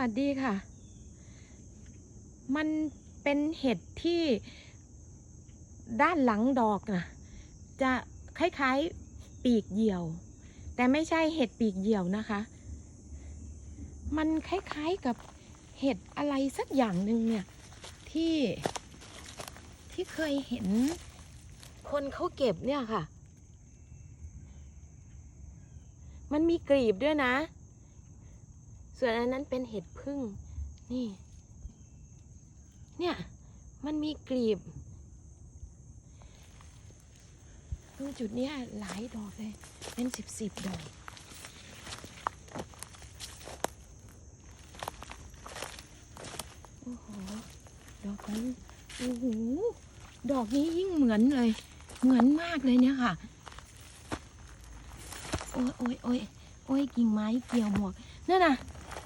วัสดีค่ะ มันเป็นเห็ดที่ด้านหลังดอกนะจะคล้ายๆปีกเหยี่ยว แต่ไม่ใช่เห็ดปีกเหยี่ยวนะคะ มันคล้ายๆกับเห็ดอะไรสักอย่างหนึ่งเนี่ยที่ที่เคยเห็นคนเขาเก็บเนี่ยค่ะ มันมีกลีบด้วยนะ ส่วนอันนั้นเป็นเห็ดพึ่ง นี่ เนี่ย มันมีกลีบตรงจุดเนี้ยหลายดอกเลย เป็นสิบสิบดอกโอ้โหดอกนั้นโอ้โหดอกนี้ยิ่งเหมือนเลย เหมือนมากเลยเนี่ยค่ะ โอ้ยโอ้ยโอ้ยโอ้ยกิ่งไม้เกี่ยวหมวกนั่นน่ะ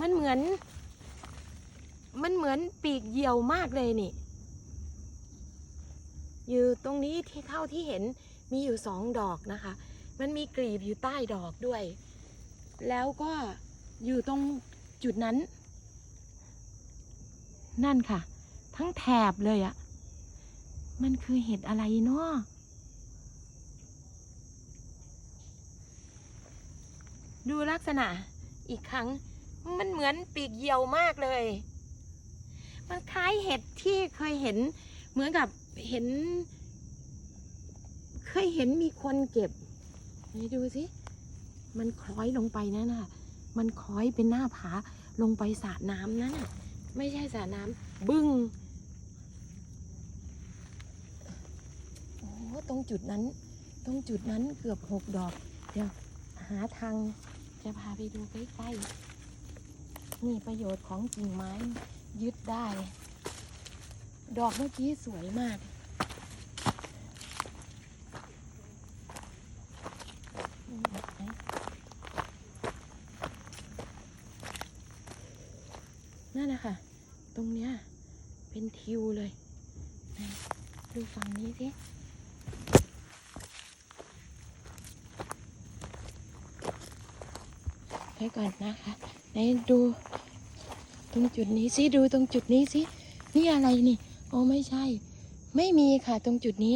มันเหมือน มันเหมือนปีกเหยี่ยวมากเลยนี่ อยู่ตรงนี้ที่เท่าที่เห็นมีอยู่สองดอกนะคะ มันมีกลีบอยู่ใต้ดอกด้วย แล้วก็อยู่ตรงจุดนั้น นั่นค่ะ ทั้งแถบเลยอะมันคือเห็ดอะไรเนาะดูลักษณะอีกครั้ง มันเหมือนปีกเหยี่ยวมากเลย มันคล้ายเห็ดที่เคยเห็น เหมือนกับเห็น เคยเห็นมีคนเก็บนี่ดูสิ มันคล้อยลงไปนั่นน่ะ มันคล้อยเป็นหน้าผาลงไปสระน้ำนั่นน่ะ ไม่ใช่สระน้ำบึ้งโอ้ตรงจุดนั้น ตรงจุดนั้นเกือบหกดอก เดี๋ยวหาทางจะพาไปดูใกล้ๆ นี่ประโยชน์ของกิ่งไม้ยึดได้ ดอกเมื่อกี้สวยมาก นั่นนะคะ ตรงเนี้ยเป็นทิวเลย ดูฝั่งนี้สิ ว้ก่อนนะคะไหนดูตรงจุดนี้สิดูตรงจุดนี้สินี่อะไรนี่โอ้ไม่ใช่ ไม่มีค่ะตรงจุดนี้